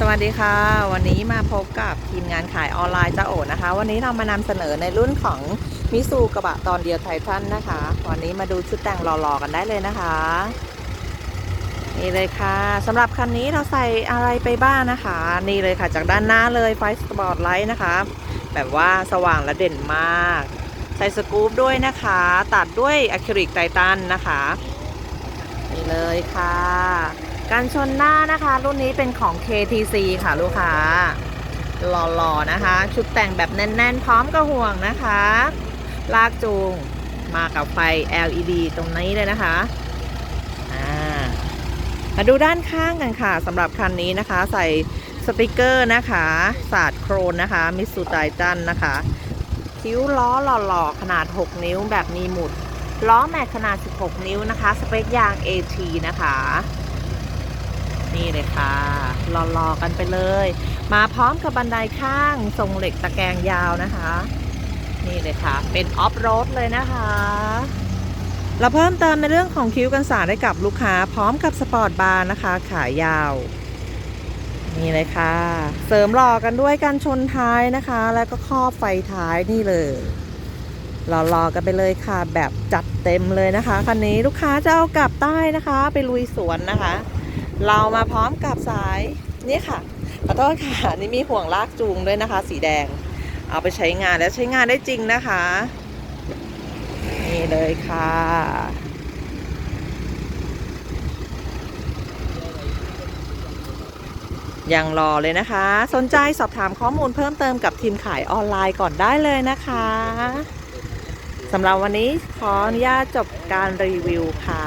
สวัสดีค่ะ วันนี้มาพบกับทีมงานขายออนไลน์จ้าโอนะคะ วันนี้เรามานำเสนอในรุ่นของมิซูกระบะตอนเดียวไททันนะคะ วันนี้มาดูชุดแต่งหล่อๆกันได้เลยนะคะนี่เลยค่ะสำหรับคันนี้เราใส่อะไรไปบ้างนะคะ นี่เลยค่ะจากด้านหน้าเลยไฟสปอร์ตไลท์นะคะ แบบว่าสว่างและเด่นมาก ใส่สกู๊ปด้วยนะคะ ตัดด้วยอะคริลิกไททันนะคะ นี่เลยค่ะ การชนหน้านะคะ รุ่นนี้เป็นของ KTC ค่ะลูกค้าหล่อๆนะคะ ชุดแต่งแบบแน่นๆ พร้อมกับห่วงนะคะ ลากจูงมากับไฟ LED ตรงนี้เลยนะคะมาดูด้านข้างกันค่ะสำหรับคันนี้นะคะ ใส่สติกเกอร์นะคะสาดโครนนะคะ มิสูไตจันนะคะ คิ้วล้อหล่อๆ ขนาด 6 นิ้วแบบมีหมุด ล้อแม็กขนาด 16 นิ้วนะคะ สเปคยาง AT นะคะ นี่เลยค่ะรอๆกันไปเลย มาพร้อมกับบันไดข้างทรงเหล็กตะแกรงยาวนะคะ นี่เลยค่ะ เป็นออฟโรดเลยนะคะเราเพิ่มเติมในเรื่องของคิ้วกันสาดให้กับลูกค้าพร้อมกับสปอร์ตบาร์นะคะ ขายาว นี่เลยค่ะ เสริมหล่อกันด้วยการชนท้ายนะคะ แล้วก็ครอบไฟท้ายนี่เลยรอๆกันไปเลยค่ะ แบบจัดเต็มเลยนะคะคันนี้ลูกค้าจะเอากลับใต้นะคะ ไปลุยสวนนะคะ เรามาพร้อมกับสายนี่ค่ะขอโทษค่ะนี่มีห่วงลากจูงด้วยนะคะ สีแดง เอาไปใช้งานแล้วใช้งานได้จริงนะคะ นี่เลยค่ะยังรอเลยนะคะ สนใจสอบถามข้อมูลเพิ่มเติมกับทีมขายออนไลน์ก่อนได้เลยนะคะสำหรับวันนี้ขออนุญาตจบการรีวิวค่ะ